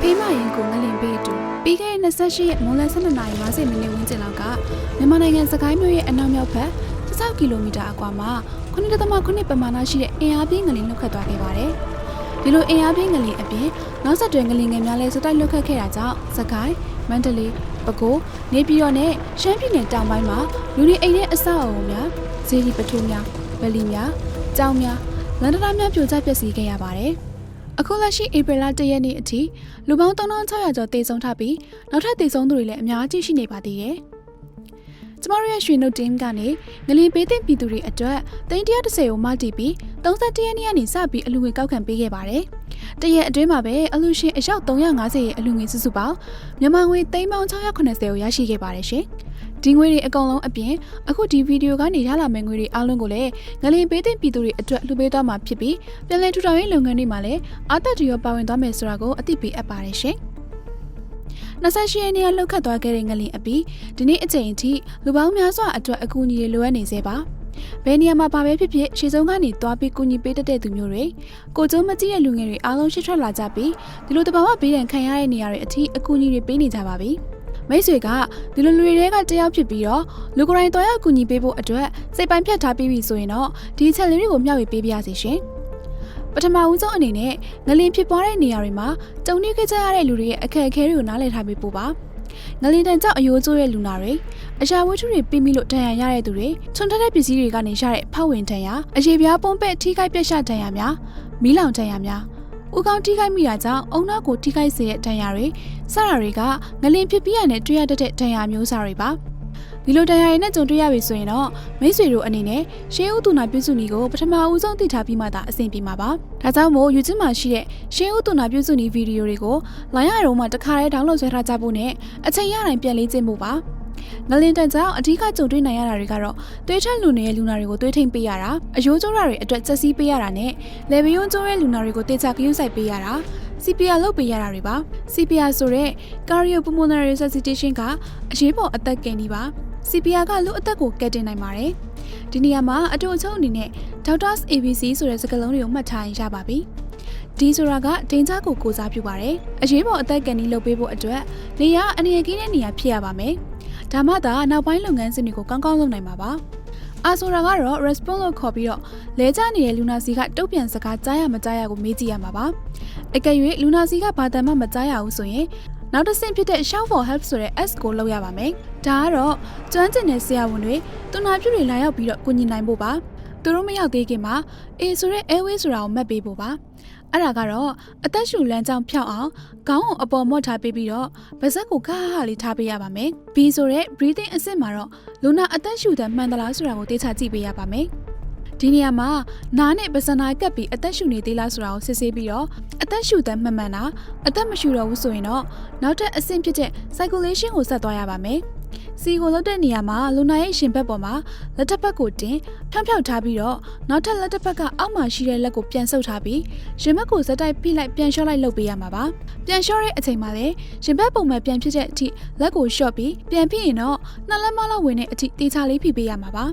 ဖေးမရင်ကိုငလင်ပေးတူပြီးခဲ့တဲ့28ရက်မွန်လယ်12နာရီ50မိနစ်ဝန်းကျင်လောက်ကမြန်မာနိုင်ငံစကိုင်းမြို့ရဲ့အနောက်မြောက်ဘက်16ကီလိုမီတာအကွာမှာ9.9ပမာဏရှိတဲ့အင်အားပြင်းငလင်လှုပ်ခတ်သွားခဲ့ပါတယ်။ဒီလိုအင်အားပြင်းငလင်အပြင်နောက်ဆက်တွဲငလင်ငယ်များလည်းစတိုက်လှုပ်ခတ်ခဲ့တာကြောင့်စကိုင်းမန္တလေးပဲခူးနေပြည်တော်နဲ့ရှမ်းပြည်နယ်တောင်ပိုင်းမှာလူတွေအိမ်နဲ့အဆောက်အအုံများဈေးကြီးပထိုးများဗလီများကျောင်းများလန်ဒရာများပြိုကျပျက်စီးခဲ့ရပါတယ်။ အခုလက်ရှိဧပြီလ1ရက်နေ့အထိလူပေါင်း3600ကျော်သေဆုံးထားပြီးနောက်ထပ်သေဆုံးသူတွေလည်းအများကြီးရှိနေပါသေးတယ်။ကျမတို့ရဲ့ရွှေနှုတ် team ကနေငလင်ပေးတဲ့ပြည်သူတွေအတွက်330ကိုမတည်ပြီး31ရက်နေ့ကနေစပြီးအလူငွေကောက်ခံပေးခဲ့ပါတယ်။တရက်အတွင်းမှာပဲအလူရှင်အယောက်350ရဲ့အလူငွေစုစုပေါင်းမြန်မာငွေ3680ကိုရရှိခဲ့ပါတယ်ရှင်။ ဒီငွေတွေအကုန်လုံးအပြင်အခုဒီဗီဒီယိုကနေရလာမယ့်ငွေတွေအားလုံးကိုလည်းငလင်ပေးတဲ့ပြည်သူတွေအတွက်လှူပေးသွားမှာဖြစ်ပြီးပြည်내ထူထောင်ရေးလုပ်ငန်းတွေမှာလည်းအားသက်တရောပါဝင်သွားမယ်ဆိုတာကိုအသိပေးအပ်ပါတယ်ရှင်။28ရက်နေ့ကလှုပ်ခတ်သွားခဲ့တဲ့ငလင်အပြီးဒီနေ့အချိန်အထိလူပေါင်းများစွာအတွက်အကူအညီတွေလိုအပ်နေသေးပါ။ဘယ်နေရာမှာပါပဲဖြစ်ဖြစ်ရှေ့ဆုံးကနေသွားပြီးကူညီပေးတတ်တဲ့သူမျိုးတွေကိုကျိုးမကြည့်တဲ့လူငယ်တွေအားလုံးရှစ်ထွက်လာကြပြီးဒီလိုတဘာဝဘေးဒဏ်ခံရတဲ့နေရာတွေအထိအကူအညီတွေပေးနေကြပါပြီ။ မိတ်ဆွေကဒီလိုလူတွေကတယောက်ဖြစ်ပြီးတော့လူကိုယ်တိုင်တော်ရောက်ကူညီပေးဖို့အတွက်စိတ်ပိုင်းဖြတ်ထားပြီးပြီဆိုရင်တော့ဒီအချက်လေးတွေကိုမျှဝေပေးပါရစေရှင်။ပထမဦးဆုံးအနေနဲ့ငလင်ဖြစ်ပွားတဲ့နေရာတွေမှာကြုံတွေ့ခဲ့ကြရတဲ့လူတွေရဲ့အခက်အခဲတွေကိုနားလည်ထားပေးဖို့ပါငလင်တန်ကြောင့်အယိုးကျိုးတဲ့လူနာတွေအရာဝတ္ထုတွေပြီးပြီလို့တန်ရာရတဲ့သူတွေထွန်ထက်တဲ့ပစ္စည်းတွေကနေရတဲ့ဖောက်ဝင်တန်ရာအရေပြားပုံပက်ထိခိုက်ပြက်ရှတန်ရာများမီးလောင်တန်ရာများ ဥကောင်းထိခိုက်မိတာကြောင့်အုံနောက်ကိုထိခိုက်စေတဲ့တန်ရာတွေစတာတွေကငလင်ဖြစ်ပြီးရတဲ့တွေ့ရတတ်တဲ့တန်ရာမျိုးစားတွေပါဒီလိုတရားရည်နဲ့ကြုံတွေ့ရပြီဆိုရင်တော့မိတ်ဆွေတို့အနေနဲ့ရှေးဥတုနာပြုစုနည်းကိုပထမအဦးဆုံးသိထားပြီးမှသာအဆင်ပြေမှာပါ။ဒါကြောင့်မို့ YouTube မှာရှိတဲ့ရှေးဥတုနာပြုစုနည်းဗီဒီယိုတွေကို line ရတော့မှတစ်ခါတည်း download ဆွဲထားကြဖို့နဲ့အချိန်ရတိုင်းပြန်လေးကျင့်ဖို့ပါ။ ငလင်တန်ကြောင့်အထူးကကြုံတွေ့နိုင်ရတာတွေကတော့သွေးထက်လူနေတဲ့လူနာတွေကိုသွေးထိန်ပေးရတာအယိုးကျိုးတာတွေအတွက်ချက်စီးပေးရတာနဲ့လေဘယွန်းကျိုးတဲ့လူနာတွေကိုတေချာခရုစိုက်ပေးရတာ CPR လုပ်ပေးရတာတွေပါ CPR ဆိုတဲ့ cardiopulmonary resuscitation ကအရေးပေါ်အသက်ကယ်နည်းပါ CPR ကလူအသက်ကိုကယ်တင်နိုင်ပါတယ်ဒီနေရာမှာအတူအချုပ်အနေနဲ့ Doctors ABC ဆိုတဲ့စကားလုံးတွေကိုမှတ်ထားရင်ရပါပြီဒီဆိုတာကဒိန်ချကိုကိုစားပြုပါတယ်အရေးပေါ်အသက်ကယ်နည်းလုပ်ပေးဖို့အတွက်နေရာအနေရကင်းတဲ့နေရာဖြစ်ရပါမယ် ဒါမှသာနောက်ပိုင်းလုပ်ငန်းစဉ်တွေကိုကောင်းကောင်းလုပ်နိုင်မှာပါအာဆိုတာကတော့ response လို့ခေါ်ပြီးတော့လဲကျနေတဲ့လူနာစီကတုတ်ပြန်စကားကြားရမကြားရကိုမေးကြည့်ရမှာပါအကယ်၍လူနာစီကဘာတမ်းမှမကြားရဘူးဆိုရင်နောက်တစ်ဆင့်ဖြစ်တဲ့ shout for help ဆိုတဲ့ S ကိုလုပ်ရပါမယ်ဒါကတော့ကျွမ်းကျင်တဲ့ဆရာဝန်တွေသူနာပြုတွေလာရောက်ပြီးတော့ကူညီနိုင်ဖို့ပါသူတို့မရောက်သေးခင်မှာ A ဆိုတဲ့ airway ဆိုတာကိုမှတ်ပေးဖို့ပါ အဲ့ဒါကတော့အသက်ရှူလမ်းကြောင်းဖြောက်အောင်ခေါင်းကိုအပေါ်မော့ထားပေးပြီးတော့ဗစက်ကိုခါဟာလေးထားပေးရပါမယ်။ B ဆိုတဲ့ breathing အဆင့်မှာတော့လူနာအသက်ရှူတဲ့မှန်သလားဆိုတာကိုတေချာကြည့်ပေးရပါမယ်။ဒီနေရာမှာနားနဲ့ပစနာကပ်ပြီးအသက်ရှူနေသေးလားဆိုတာကိုစစ်ဆေးပြီးတော့အသက်ရှူတဲ့မှန်မှန်တာအသက်မရှူတော့ဘူးဆိုရင်တော့နောက်ထပ်အဆင့်ဖြစ်တဲ့ circulation ကိုဆက်သွားရပါမယ်။ စီကိုလောက်တဲ့နေရာမှာလူနာရဲ့ရှင်ဘက်ပေါ်မှာလက်တစ်ဖက်ကိုတင်ဖြောင်းဖြောင်းထားပြီးတော့နောက်ထပ်လက်တစ်ဖက်ကအောက်မှာရှိတဲ့လက်ကိုပြန်ဆုပ်ထားပြီးရှင်ဘက်ကိုဇက်တိုက်ဖိလိုက်ပြန်လျှော့လိုက်လုပ်ပေးရမှာပါပြန်လျှော့တဲ့အချိန်မှာလည်းရှင်ဘက်ပုံမှန်ပြန်ဖြစ်တဲ့အထိလက်ကိုလျှော့ပြီးပြန်ဖြစ်ရင်တော့နှစ်လက်မလောက်ဝင်တဲ့အထိတေချာလေးဖိပေးရမှာပါ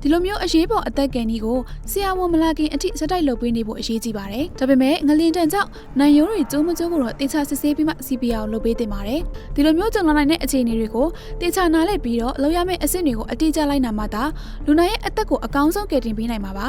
ဒီလိုမျိုးအရေးပေါ်အသက်ကယ်နည်းကိုဆရာဝန်မလာခင်အထိဇက်တိုက်လုပ်ပေးနေဖို့အရေးကြီးပါတယ်ဒါပေမဲ့ငလင်တန်ကြောင့်နိုင်ရိုးတွေကျိုးမကျိုးကိုတော့တေချာစစ်ဆေးပြီးမှ CPR ကိုလုပ်ပေးတင်ပါတယ်ဒီလိုမျိုးကြုံလာနိုင်တဲ့အခြေအနေတွေကိုတေချာနားလည်ပြီးတော့လောက်ရမယ့်အဆင့်တွေကိုအတိအကျလိုက်နာမှသာလူနာရဲ့အသက်ကိုအကောင်းဆုံးကယ်တင်ပေးနိုင်မှာပါ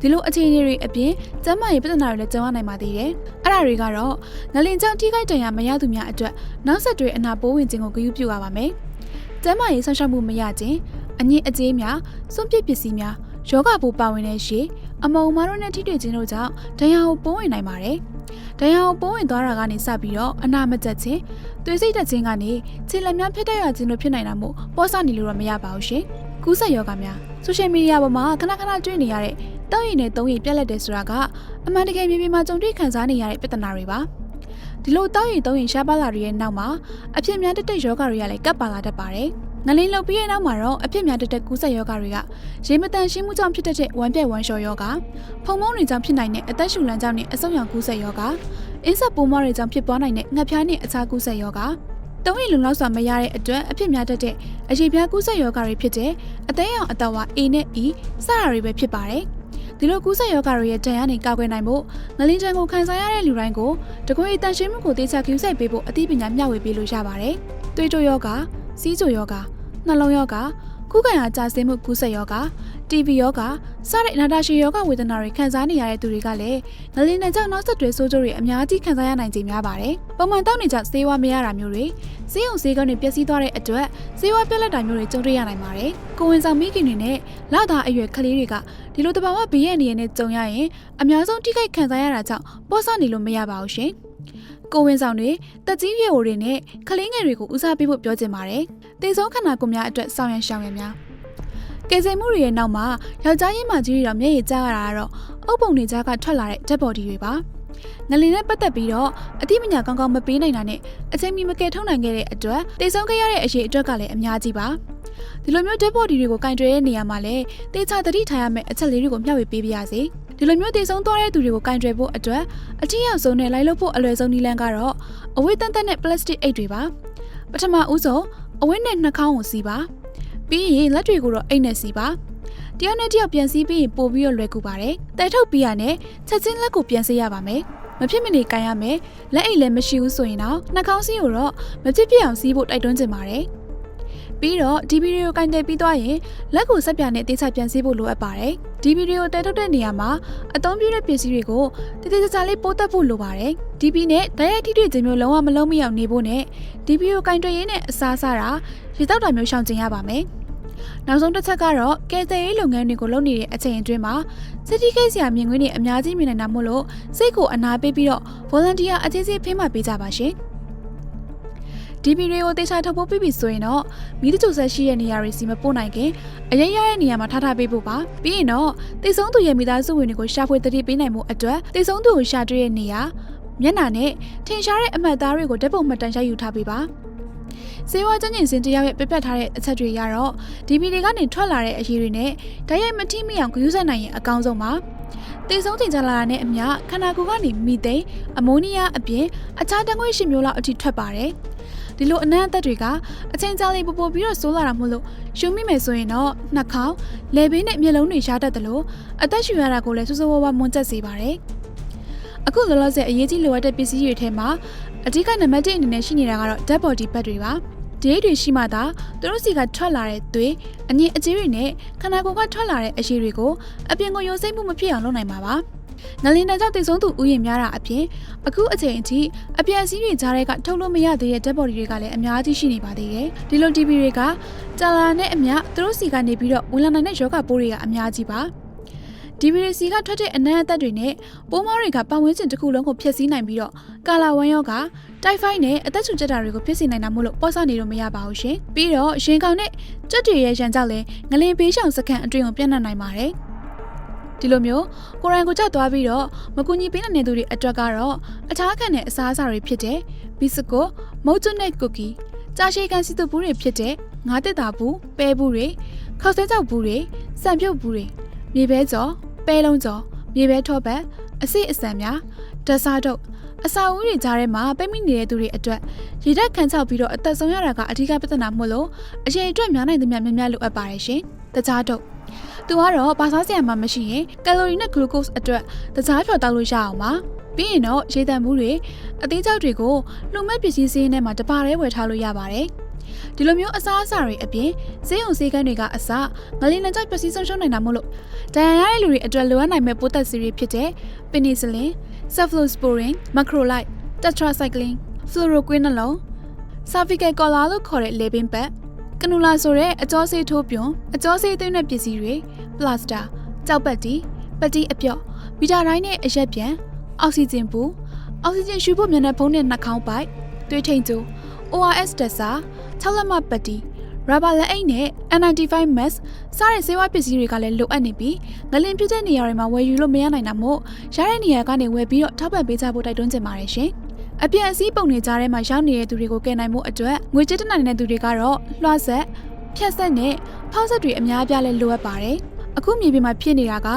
ဒီလိုအခြေအနေတွေအပြင်ကျန်းမာရေးပြဿနာတွေလည်းကြုံရနိုင်ပါသေးတယ်။အဲ့ဒါတွေကတော့ငလင်ကြောင့်ထိခိုက်ဒဏ်ရာမရသူများအတွက်နောက်ဆက်တွဲအနာပိုးဝင်ခြင်းကိုဂရုပြုရပါမယ်။ကျန်းမာရေးဆောင်ရှောက်မှုမရခြင်းအငြင်းအကြေးများစွန့်ပစ်ပစ္စည်းများယောဂပိုးပါဝင်တဲ့ရှေ့အမုံမားတို့နဲ့ထိတွေ့ခြင်းတို့ကြောင့်ဒဏ်ရာကိုပိုးဝင်နိုင်ပါတယ်။ ဒဏ်ရာကိုပိုးဝင်သွားတာကနေစပြီးတော့အနာမကျက်ခြင်းသွေးစိတ်တက်ခြင်းကနေခြေလက်များဖြစ်တဲ့ရခြင်းတို့ဖြစ်နိုင်တာမို့ပေါ့ဆနေလို့တော့မရပါဘူးရှင်။ကူးဆက်ယောဂများဆိုရှယ်မီဒီယာပေါ်မှာခဏခဏတွေ့နေရတဲ့တောက်ရည်နဲ့သုံးရည်ပြက်လက်တယ်ဆိုတာကအမှန်တကယ်မြေပြင်မှာကြုံတွေ့ခံစားနေရတဲ့ပြဿနာတွေပါ။ ဒီလိုတောက်ရည်သုံးရည်ရှားပါလာတွေရဲ့နောက်မှာအဖြစ်များတက်တဲ့ယောဂတွေကလည်းကပ်ပါလာတတ်ပါတယ်။ငလင်းလှုပ်ပြီးတဲ့နောက်မှာတော့အဖြစ်များတက်တဲ့ကူးဆက်ယောဂတွေကရေမတန်ရှင်းမှုကြောင့်ဖြစ်တဲ့ဝမ်းပြက်ဝမ်းလျှော်ယောဂဖုံမုန်းတွေကြောင့်ဖြစ်နိုင်တဲ့အသက်ရှူလမ်းကြောင့်နဲ့အဆုတ်ရောင်ကူးဆက်ယောဂအင်းဆက်ပိုးမတွေကြောင့်ဖြစ်ပွားနိုင်တဲ့ငှက်ဖျားနဲ့အခြားကူးဆက်ယောဂတုံးရီလုံလောက်စွာမရတဲ့အတွက်အဖြစ်များတတ်တဲ့အရေပြားကူးဆက်ယောဂတွေဖြစ်တဲ့အသေးရောင်အတဝါ A နဲ့ E စတာတွေပဲဖြစ်ပါတယ် ဒီဒီလိုကူးစက်ရောဂါတွေရဲ့ဒဏ်ကနေကာကွယ်နိုင်ဖို့ငလင်းချန်ကိုခံစားရတဲ့လူတိုင်းကိုတကွေတန်ရှင်းမှုကိုတေချာကူးဆိုင်ပေးဖို့အသိပညာမျှဝေပေးလို့ရပါတယ်။သွေးတိုးရောဂါ၊စီးချိုရောဂါ၊နှလုံးရောဂါခုခံအားကြာဆင်းမှုကူးစက်ရောဂါ TB ရောဂါစတဲ့အနာတာရှည်ရောဂါဝေဒနာတွေခံစားနေရတဲ့သူတွေကလည်းငလင်းနဲ့ကြောင့်နောက်ဆက်တွဲဆိုးကျိုးတွေအများကြီးခံစားရနိုင်ခြင်းများပါတယ်။ပုံမှန်တောက်နေကြဆေးဝါးမရတာမျိုးတွေဆေးရုံဆေးကနေပျက်စီးသွားတဲ့အတွက်ဆေးဝါးပြက်လက်တာမျိုးတွေကြုံတွေ့ရနိုင်ပါတယ်။ကိုဝင်ဆောင်မိခင်တွေနဲ့လသားအရွယ်ကလေးတွေကဒီလိုတဘာဝဘေးရန်နေရနဲ့ကြုံရရင်အများဆုံးထိခိုက်ခံစားရတာကြောင့်ပေါ့ဆနေလို့မရပါဘူးရှင်။ကိုဝင်ဆောင်တွေတက်ကြီးရွယ်အိုတွေနဲ့ကလေးငယ်တွေကိုဦးစားပေးဖို့ပြောချင်ပါတယ်။တေဆုံးခန္ဓာကိုယ်များအတွက်ဆောင်ရန်ရှောင်ရန်များ ကယ်ဆယ်မှုတွေရဲ့နောက်မှာယောက်ျားရင်းမကြီးတွေတော့မျက်ရည်ကျရတာကတော့အုပ်ပုံတွေကြားကထွက်လာတဲ့ dead body တွေပါငလင်နဲ့ပတ်သက်ပြီးတော့အတိမညာကောင်းကောင်းမပေးနိုင်တာနဲ့အချိန်မီမကယ်ထုတ်နိုင်ခဲ့တဲ့အတွက်တေဆုံးခဲ့ရတဲ့အရေးအတွက်ကလည်းအများကြီးပါဒီလိုမျိုး dead body တွေကိုကင်တွယ်တဲ့နေရာမှာလည်းတေချာသတိထားရမယ့်အချက်လေးတွေကိုမျှဝေပေးပါရစေဒီလိုမျိုးတေဆုံးသွားတဲ့သူတွေကိုကင်တွယ်ဖို့အတွက်အထူးရောက်ဆုံးနဲ့လိုက်လို့ဖို့အလွယ်ဆုံးနည်းလမ်းကတော့အဝိတန်တက်နဲ့ plastic အိတ်တွေပါပထမဦးဆုံးအဝိနဲ့နှာခေါင်းကိုစီးပါ ပြီးရင်လက်တွေကိုတော့အိတ်နဲ့စီးပါတယောက်နဲ့တယောက်ပြန်စီးပြီးရင်ပို့ပြီးတော့လွယ်ကူပါတယ်။တဲထုတ်ပြီးရနဲ့ချက်ချင်းလက်ကိုပြန်စေးရပါမယ်။မဖြစ်မနေကန်ရမယ်။လက်အိတ်လည်းမရှိဘူးဆိုရင်တော့နှာခေါင်းစီးကိုတော့မဖြစ်ဖြစ်အောင်စီးဖို့တိုက်တွန်းချင်ပါတယ်။ ပြီးတော့ဒီဗီဒီယိုကင်တယ်ပြီးသွားရင်လက်ကိုဆက်ပြနဲ့တေးချပြန်စီးဖို့လိုအပ်ပါတယ်။ဒီဗီဒီယိုတဲထုတ်တဲ့နေရာမှာအသုံးပြုတဲ့ပစ္စည်းတွေကိုတည်တည်ကြကြလေးပိုးသက်ဖို့လိုပါတယ်။ DP နဲ့တိုက်ရိုက်ထိတွေ့ခြင်းမျိုးလုံးဝမလုံးမအောင်နေဖို့နဲ့ဒီဗီဒီယိုကင်တယ်ရင်းနဲ့အစားစားတာရေတောက်တာမျိုးရှောင်ကျင်ရပါမယ်။နောက်ဆုံးတစ်ချက်ကတော့ကယ်ဆယ်ရေးလုပ်ငန်းတွေကိုလုပ်နေတဲ့အချိန်အတွင်းမှာစစ်တီကိတ်ဆရာမြင်ကွင်းတွေအများကြီးမြင်နိုင်တာမို့လို့စိတ်ကိုအနာပေးပြီးတော့ volunteer အချင်းချင်းဖိမှတ်ပေးကြပါရှင် ဒီဗီဒီယိုတေချာထုတ်ပိုးပြီးပြီဆိုရင်တော့မိတချိုဆက်ရှိတဲ့နေရာတွေစီမပို့နိုင်ခင်အရေးရတဲ့နေရာမှာထားထားပေးဖို့ပါပြီးရင်တော့တေဆုံးသူရဲ့မိသားစုဝင်တွေကိုရှာဖွေတတိပေးနိုင်မှုအတွက်တေဆုံးသူကိုရှာတွေ့တဲ့နေရာမျက်နှာနဲ့ထင်ရှားတဲ့အမှတ်အသားတွေကိုဓာတ်ပုံမှတ်တမ်းရိုက်ယူထားပေးပါစေဝါကျန်းကျင်စင်တယောက်ရဲ့ပြပြထားတဲ့အချက်တွေရတော့ဒီဗီဒီကနေထွက်လာတဲ့အရေးတွေနဲ့ဓာတ်ရိုက်မထိမိအောင်ဂရုစိုက်နိုင်ရင်အကောင်းဆုံးပါတေဆုံးတင်ကြလာတာနဲ့အမျှခန္ဓာကိုယ်ကနေမီသိန်းအမိုးနီးယားအပြင်အခြားတန်ခွေရှင်မျိုးလောက်အထိထွက်ပါတယ် ဒီလိုအနံ့အသက်တွေကအချိန်ကြာလေးပူပူပြီးတော့ဆိုးလာတာမို့လို့ရှုံမိမယ်ဆိုရင်တော့နှာခေါင်းလေဘေးနဲ့မျက်လုံးတွေရှားတတ်တယ်လို့အသက်ရှူရတာကိုလည်းစိုးစိုးဝါးဝါမွန်းကျက်စေပါတယ်အခုလောလောဆယ်အရေးကြီးလိုအပ်တဲ့ပစ္စည်းတွေထဲမှာအဓိကနံပါတ်1အနေနဲ့ရှိနေတာကတော့ dead body bag တွေပါဒိတ်တွေရှိမှသာသူတို့စီကထွက်လာတဲ့သွေးအငြင်းအကြေးတွေနဲ့ခန္ဓာကိုယ်ကထွက်လာတဲ့အရှည်တွေကိုအပြင်ကိုယိုစိမ့်မှုမဖြစ်အောင်လုပ်နိုင်မှာပါ ငလင်တန်ကြောင့်တိတ်ဆုံးသူဥယျာဉ်များတာအပြင်အခုအချိန်အထိအပြန်အစည်းတွေကြားတဲ့ကထုတ်လို့မရသေးတဲ့ dead body တွေကလည်းအများကြီးရှိနေပါသေးတယ်ဒီလို TB တွေကကြာလာနဲ့အမျှသူတို့စီကနေပြီးတော့ဝင်လာနိုင်တဲ့ယောဂပိုးတွေကအများကြီးပါဒီဗီရီစီကထွက်တဲ့အနံ့အသက်တွေနဲ့ပိုးမောတွေကပတ်ဝန်းကျင်တစ်ခုလုံးကိုဖျက်ဆီးနိုင်ပြီးတော့ကာလာဝမ်းရောဂါတိုက်ဖိုင်းနဲ့အသက်ရှူကျက်တာတွေကိုဖြစ်စေနိုင်တာမို့လို့ပေါ့ဆနေလို့မရပါဘူးရှင်ပြီးတော့ရင်ကောင်နဲ့ကြက်တွေရဲ့ရန်ကြောက်လဲငလင်ပေးရှောင်စကန်အတွင်းကိုပြန့်နှံ့နိုင်ပါတယ် ဒီလိုမျိုးကိုရိုင်းကိုကြောက်သွားပြီးတော့မကူညီပေးနိုင်တဲ့သူတွေအတွက်ကတော့အခြားခံတဲ့အစားအစာတွေဖြစ်တဲ့ဘီစကိုမုတ်ကျွတ်နဲ့ကူကီကြာရှည်ကန်စီတူဘူးတွေဖြစ်တဲ့ငါးတက်တာဘူးပဲဘူးတွေခောက်ဆဲကြောက်ဘူးတွေစံပြုတ်ဘူးတွေမြေပဲကြော်ပဲလုံးကြော်မြေပဲထောပတ်အစိအစံများဒဆာတုတ်အစာအုပ်တွေကြားထဲမှာပိတ်မိနေတဲ့သူတွေအတွက်ရေဓာတ်ခံချောက်ပြီးတော့အသက်ဆုံးရတာကအဓိကပြဿနာမို့လို့အချိန်အတွက်များနိုင်သမျှများများလိုအပ်ပါတယ်ရှင်။တခြားတော့ သူကတော့ပါစားစရာမှမရှိရင်ကယ်လိုရီနဲ့ဂလူကို့စ်အတွက်တခြားဖြော်တောက်လို့ရအောင်ပါ။ပြီးရင်တော့ရေတံမှုတွေအသေးကြောက်တွေကိုလှုံမဲ့ပစ္စည်းစည်းထဲမှာတပါးတည်းဝယ်ထားလို့ရပါတယ်။ဒီလိုမျိုးအစားအစာတွေအပြင်ဈေးုံဈေးကန်းတွေကအစငလင်လန်ကြိုက်ပစ္စည်းဆုံးရှုံးနိုင်တာမို့လို့ဒဏ်ရာရတဲ့လူတွေအတွက်လိုအပ်နိုင်မဲ့ပိုးသက်စီတွေဖြစ်တဲ့ပနီဆလင် cephalosporin, macrolide, tetracycline, fluoroquinolone, cervical collar လို့ခေါ်တဲ့လေပင်ပတ် ကနူလာဆိုတဲ့အကျောဆေးထိုးပြွန်အကျောဆေးသွင်းတဲ့ပစ္စည်းတွေပလတ်စတာကြောက်ပတ်တီပတိအပြော့ဗီတာတိုင်းနဲ့အရက်ပြန်အောက်ဆီဂျင်ပူအောက်ဆီဂျင်ရှူဖို့မြန်တဲ့ဖုံးနဲ့နှာခေါင်းပိုက်သွေးထိန်ကျိုး ORS တက်စာ6လက်မပတိရဘာလက်အိတ်နဲ့ N95 mask စတဲ့ဆေးဝါးပစ္စည်းတွေကလည်းလိုအပ်နေပြီးငလင်ပြည့်တဲ့နေရာတွေမှာဝယ်ယူလို့မရနိုင်တာမို့ရတဲ့နေရာကနေဝယ်ပြီးတော့ထောက်ပံ့ပေးကြဖို့တိုက်တွန်းချင်ပါတယ်ရှင်။ အပြည့်အစည်းပုံတွေကြားထဲမှာရောက်နေတဲ့သူတွေကိုကယ်နိုင်မှုအတွက်ငွေကြေးတနိုင်တဲ့သူတွေကတော့လွှတ်ဆက်ဖြတ်ဆက်နဲ့ဖောက်ဆက်တွေအများအပြားလဲလိုအပ်ပါတယ်။အခုမြေပြင်မှာဖြစ်နေတာက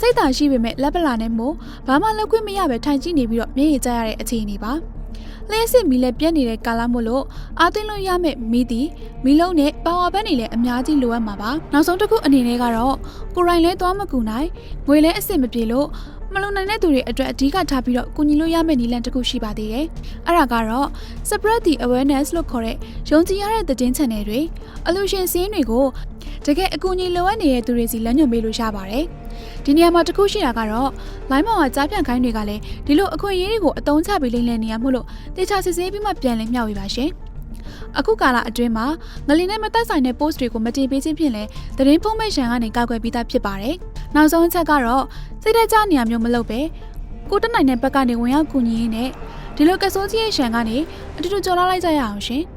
စိတ်သာရှိပေမဲ့လက်ပလာနဲ့မို့ဘာမှလုပ်ခွင့်မရပဲထိုင်ကြည့်နေပြီးတော့မျက်ရည်ကျရတဲ့အခြေအနေပါ။လျှက်စစ်မီလည်းပြက်နေတဲ့ကာလမို့လို့အားသိမ်းလို့ရမယ့်မီးတီမီလုံးနဲ့ပါဝါဘက်တွေလည်းအများကြီးလိုအပ်မှာပါနောက်ဆုံးတစ်ခုအနေနဲ့ကတော့ကိုရိုင်းလဲသွားမကူနိုင်ငွေလဲအစ်စ်မပြေလို့ မလုံနိုင်တဲ့သူတွေအတွက်အဓိကထားပြီးတော့ကူညီလို့ရမယ့်နည်းလမ်းတစ်ခုရှိပါသေးတယ်အဲ့ဒါကတော့ spread the awareness လို့ခေါ်တဲ့ယုံကြည်ရတဲ့သတင်း channel တွေအလူရှင်စည်းတွေကိုတကယ်အကူအညီလိုအပ်နေတဲ့သူတွေစီလမ်းညွှန်ပေးလို့ရပါတယ်ဒီနေရာမှာတစ်ခုရှိတာကတော့ line မောင်ကကြားပြန်ခိုင်းတွေကလည်းဒီလိုအခွင့်အရေးတွေကိုအတုံးချပြီးလိမ့်လည်နေရမို့လို့တေချာစစ်ဆေးပြီးမှပြန်လည်မျှဝေပါရှင်။ အခုကာလအတွင်းမှာငလင်နဲ့မသက်ဆိုင်တဲ့ post တွေကိုမတင်ပေးခြင်းဖြင့်လည်းသတင်းဖုံးမဲ့ရှန်ကနေကောက်ွယ်ပြီးသားဖြစ်ပါတယ်။နောက်ဆုံးအချက်ကတော့စိတ်တကြနေရာမျိုးမလုပ်ပဲကိုတက်နိုင်တဲ့ဘက်ကနေဝင်ရောက်ကူညီရင်းနဲ့ဒီလိုကစိုးကြီးရဲ့ရှန်ကနေအတူတူကြော်လာလိုက်ကြရအောင်ရှင်။